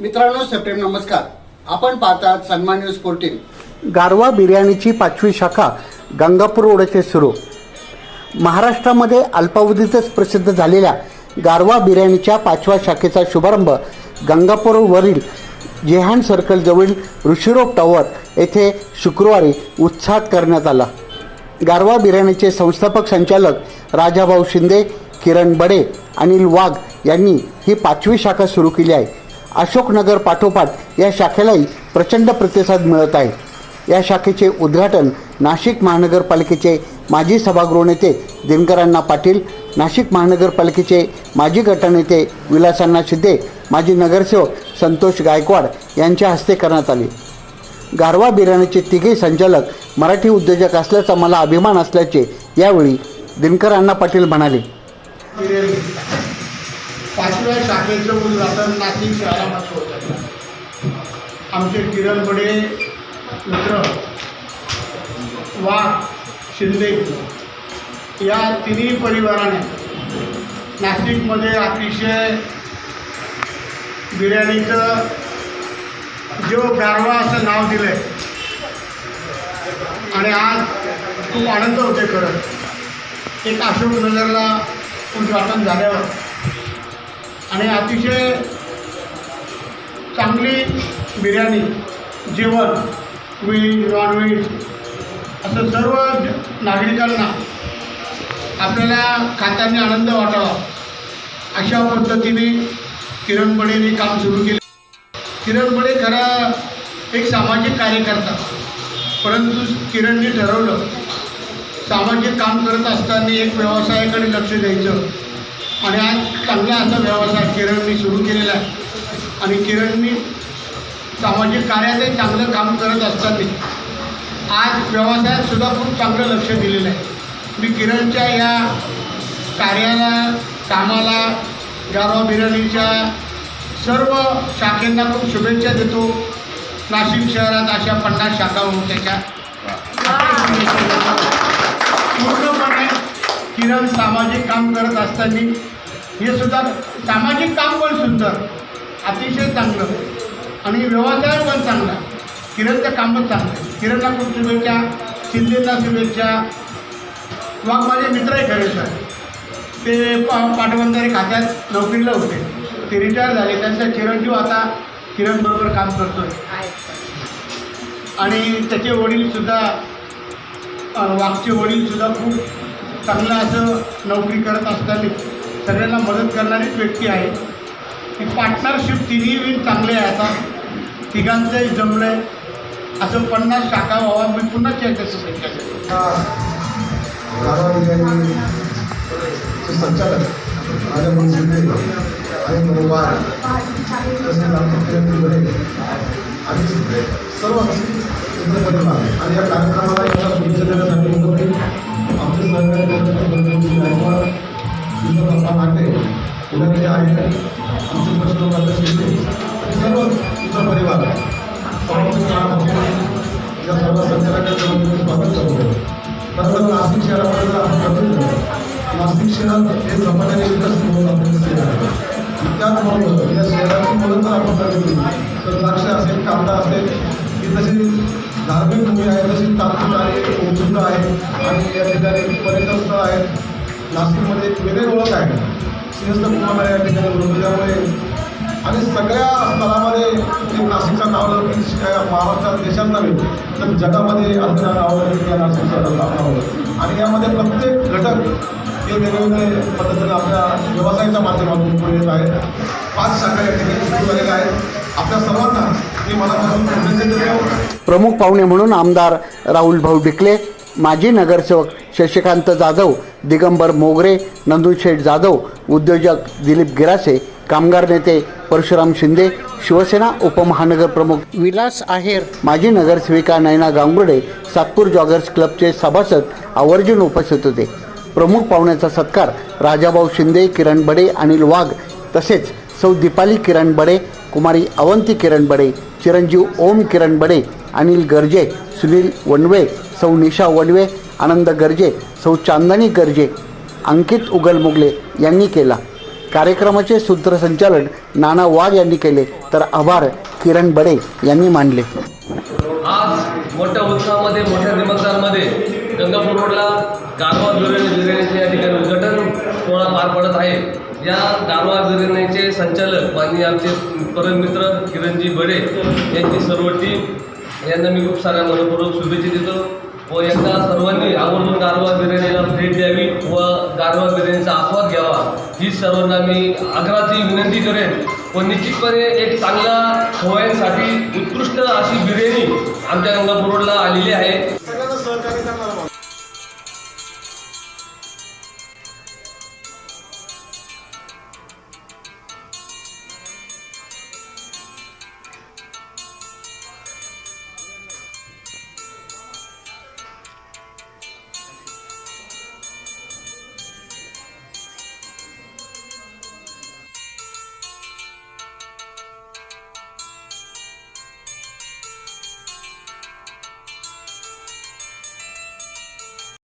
मित्रांनो सप्रेम नमस्कार. आपण पाहतात सन्मान न्यूज फोर्टीन गारवा बिर्याणीची पाचवी शाखा गंगापूर रोड येथे सुरू. महाराष्ट्रामध्ये अल्पावधीतच प्रसिद्ध झालेल्या गारवा बिर्याणीच्या पाचव्या शाखेचा शुभारंभ गंगापूरवरील जेहान सर्कलजवळील ऋषिरोप टॉवर येथे शुक्रवारी उत्साहात करण्यात आला. गारवा बिर्याणीचे संस्थापक संचालक राजाभाऊ शिंदे किरण बडे अनिल वाघ यांनी ही पाचवी शाखा सुरू केली आहे. अशोकनगर पाठोपाठ या शाखेलाही प्रचंड प्रतिसाद मिळत आहे. या शाखेचे उद्घाटन नाशिक महानगरपालिकेचे माजी सभागृह नेते दिनकरांना पाटील नाशिक महानगरपालिकेचे माजी गटनेते विलासांना शिंदे माजी नगरसेवक संतोष गायकवाड यांच्या हस्ते करण्यात आले. गारवा बिर्याणीचे तिघे संचालक मराठी उद्योजक असल्याचा मला अभिमान असल्याचे यावेळी दिनकर अण्णा पाटील म्हणाले. पाचव्या शाखेचं उद्घाटन नाशिक शहरामध्ये होत आमचे किरण बडे मित्र वाघ शिंदे या तिन्ही परिवाराने नाशिकमध्ये अतिशय बिर्याणीचं जो गारवा असं नाव दिलं आहे आणि आज खूप आनंद होते खरं. एक अशोकनगरला उद्घाटन झाल्यावर आणि अतिशय चांगली बिर्याणी जेवण व्हेज नॉनव्हेज असं सर्व नागरिकांना आपल्याला खात्याने आनंद वाटावा अशा पद्धतीने किरण बडेने काम सुरू केले. किरण बडे खरा एक सामाजिक कार्यकर्ता परंतु किरणने ठरवलं सामाजिक काम करत असताना एक व्यवसायाकडे लक्ष द्यायचं. आणि आज चांगला असा व्यवसाय किरणनी सुरू केलेला आहे. आणि किरणनी सामाजिक कार्यातही चांगलं काम करत असताना आज व्यवसायात सुद्धा खूप चांगलं लक्ष दिलेलं आहे. मी किरणच्या या कार्याला कामाला गारवा बिर्याणीच्या सर्व शाखेंना खूप शुभेच्छा देतो. नाशिक शहरात अशा पन्नास शाखा होऊन त्याच्या पूर्णपणे किरण सामाजिक काम करत असताना हे सुद्धा सामाजिक काम पण सुंदर अतिशय चांगलं. आणि व्यवसाय पण चांगला. किरणचं काम पण चांगलं. किरणला खूप शुभेच्छा शिंदेला शुभेच्छा. वाघ माझे मित्र आहे खरे सर ते पा पाटबंधारे खात्यात नोकरीला होते. ते रिटायर झाले. त्यांचा चिरंजीव आता किरणबरोबर काम करतो आहे आणि त्याचे वडीलसुद्धा वाघचे वडीलसुद्धा खूप चांगलं असं नोकरी करत असताना सगळ्यांना मदत करणारीच व्यक्ती आहे. ही पार्टनरशिप तिन्ही बी चांगले आहे आता. तिघांचंही जमलं आहे असं पन्नास शाखा व्हावा मी पुन्हा चर्चा शुभेच्छा संचालक माझ्या शिंदे आणि मोबाईल तसेच आमचे आणि सर्व मित्रपरिवार आणि या कार्यक्रमाला या सर्व संचालकांच्या स्वागत करतो. खरं नाशिक शहरामध्ये आपण नाशिक शहरात हे झपाट्याने विकास होत आपल्याला दिसते त्याचबरोबर या शहराची मुलं जर आपण बघितली तर द्राक्ष असेल कांदा असेल ही तशी धार्मिक भूमी आहे तशी तांत्रिक आहे औषध आहे. आणि या ठिकाणी पर्यटन स्थळ आहेत नाशिकमध्ये एक वेगळी ओळख आहे. सिंहस्थ कुमार या ठिकाणी त्यामुळे आणि सगळ्या स्तरामध्ये ते नाशिकचं नाव लौकिक महाराष्ट्रात देशात नव्हे तर जगामध्ये असं नाव या नाशिक शहराचं नाव आणि यामध्ये प्रत्येक घटक हे वेगवेगळे पद्धतीने आपल्या व्यवसायाच्या माध्यमातून पुढे येत आहेत. पाच शाखा या ठिकाणी सुरू झालेल्या आहेत. आपल्या सर्वांना मी मनापासून शुभेच्छा देतो. प्रमुख पाहुणे म्हणून आमदार राहुल भाऊ डिकले माजी नगरसेवक शशिकांत जाधव दिगंबर मोगरे नंदुशेठ जाधव उद्योजक दिलीप गिरासे कामगार नेते परशुराम शिंदे शिवसेना उपमहानगर प्रमुख विलास आहेर माजी नगरसेविका नयना गांगुर्डे सातपूर जॉगर्स क्लबचे सभासद आवर्जून उपस्थित होते. प्रमुख पाहुण्याचा सत्कार राजाभाऊ शिंदे किरण बडे अनिल वाघ तसेच सौ दीपाली किरण बडे कुमारी अवंती किरण बडे चिरंजीव ओम किरण बडे अनिल गर्जे सुनील वनवे सौ निशा वनवे आनंद गर्जे सौ चांदणी गर्जे अंकित उगल मुगले यांनी केला. कार्यक्रमाचे सूत्रसंचालन नाना वाघ यांनी केले तर आभार किरण बडे यांनी मानले. आज मोठ्या उत्साहामध्ये मोठ्या निमंत्रणामध्ये गंगापूर रोडला गारवा बिर्याणी या ठिकाणी उद्घाटन सोहळा पार पडत आहे. या गारवा बिर्याणीचे संचालक माननीय आमचे परममित्र किरणजी बडे यांची सर्व टीम यांना मी खूप साऱ्या मनपूर्वक शुभेच्छा देतो. व एकदा सर्वांनी आवर्जून गारवा बिर्याणीला भेट द्यावी व गारवा बिर्याणीचा आस्वाद घ्यावा. ही सर्वांना मी आग्रहाची विनंती करेन. व निश्चितपणे एक चांगला खवयांसाठी उत्कृष्ट अशी बिर्याणी आमच्या गंगापूर रोडला आलेली आहे.